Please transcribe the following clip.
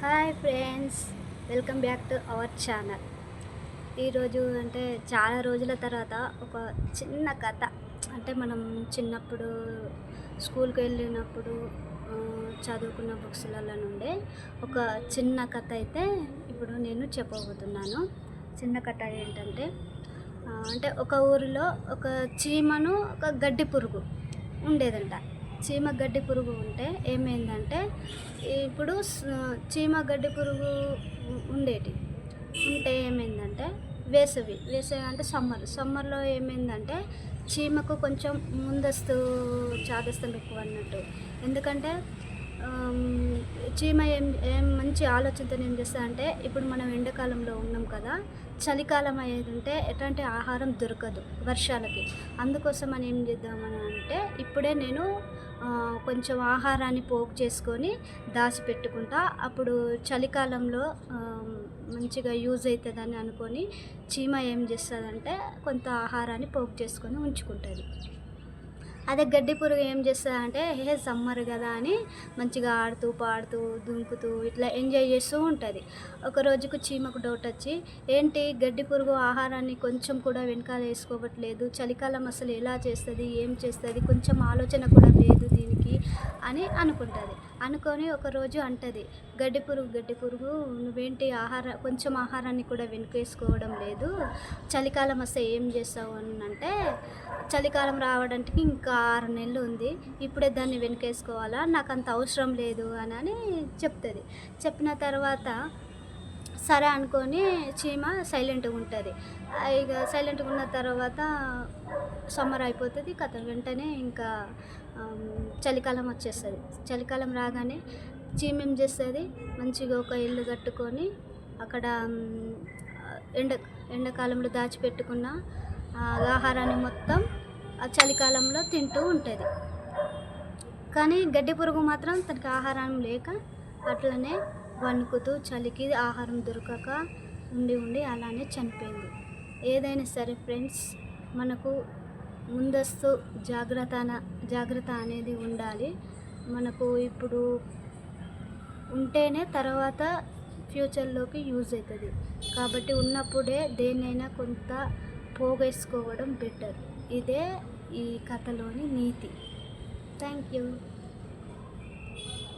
Hi friends welcome back to our channel. ఈరోజు అంటే చాలా రోజుల తర్వాత ఒక చిన్న కథ. అంటే మనం చిన్నప్పుడు స్కూల్కి వెళ్ళినప్పుడు చదువుకున్న బుక్స్లలో నుండే ఒక చిన్న కథ అయితే ఇప్పుడు నేను చెప్పబోతున్నాను. చిన్న కథ ఏంటంటే అంటే ఒక ఊరిలో ఒక చీమను ఒక గడ్డి పురుగు ఉండేదంట. చీమ గడ్డి పురుగు ఉంటే ఏమైందంటే ఇప్పుడు చీమ గడ్డి పురుగు ఉండేటి. ఉంటే ఏమైందంటే వేసవి వేసవి అంటే సమ్మర్. సమ్మర్లో ఏమైందంటే చీమకు కొంచెం ముందస్తు చాదస్తం ఎక్కువ అన్నట్టు. ఎందుకంటే చీమ ఏం ఏం మంచి ఆలోచనతో ఏం చేస్తా అంటే ఇప్పుడు మనం ఎండాకాలంలో ఉన్నాం కదా చలికాలం అయ్యేది ఉంటే ఎట్లాంటి ఆహారం దొరకదు వర్షాలకి. అందుకోసం అని ఏం చేద్దామని అంటే ఇప్పుడే నేను కొంచెం ఆహారాన్ని పోగు చేసుకొని దాచిపెట్టుకుంటా అప్పుడు చలికాలంలో మంచిగా యూజ్ అవుతుందని అనుకొని చీమ ఏం చేస్తుందంటే కొంత ఆహారాన్ని పోగు చేసుకొని ఉంచుకుంటుంది. అదే గడ్డి పురుగు ఏం చేస్తుంది అంటే హే సమ్మర్ కదా అని మంచిగా ఆడుతూ పాడుతూ దుంకుతూ ఇట్లా ఎంజాయ్ చేస్తూ ఉంటుంది. ఒక రోజుకు చీమకు డౌట్ వచ్చి ఏంటి గడ్డి పురుగు ఆహారాన్ని కొంచెం కూడా వెనకాల వేసుకోవట్లేదు చలికాలం అసలు ఎలా చేస్తుంది ఏం చేస్తుంది కొంచెం ఆలోచన కూడా లేదు దీనికి అని అనుకుంటుంది. అనుకొని ఒకరోజు అంటది గడ్డి పురుగు గడ్డి పురుగు నువ్వేంటి ఆహార కొంచెం ఆహారాన్ని కూడా వెనుకేసుకోవడం లేదు చలికాలం వస్తే ఏం చేస్తావు? అని అంటే చలికాలం రావడానికి ఇంకా ఆరు నెలలు ఉంది ఇప్పుడే దాన్ని వెనుకేసుకోవాలా నాకు అంత అవసరం లేదు అని అని చెప్తుంది. చెప్పిన తర్వాత సరే అనుకొని చీమ సైలెంట్గా ఉంటుంది. ఇక సైలెంట్గా ఉన్న తర్వాత సమ్మర్ అయిపోతుంది కథ వెంటనే ఇంకా చలికాలం వచ్చేస్తుంది. చలికాలం రాగానే చీమేం చేస్తుంది? మంచిగా ఒక ఇల్లు కట్టుకొని అక్కడ ఎండ ఎండాకాలంలో దాచిపెట్టుకున్న ఆహారాన్ని మొత్తం ఆ చలికాలంలో తింటూ ఉంటుంది. కానీ గడ్డి పురుగు మాత్రం తనకి ఆహారం లేక అట్లనే వణుకుతూ చలికి ఆహారం దొరకక ఉండి ఉండి అలానే చనిపోయింది. ఏదైనా సరే ఫ్రెండ్స్ మనకు ముందస్తు జాగ్రత్త జాగ్రత్త అనేది ఉండాలి. మనకు ఇప్పుడు ఉంటేనే తర్వాత ఫ్యూచర్లోకి యూజ్ అవుతుంది కాబట్టి ఉన్నప్పుడే దేన్నైనా కొంత పోగేసుకోవడం బెటర్. ఇదే ఈ కథలోని నీతి. Thank you.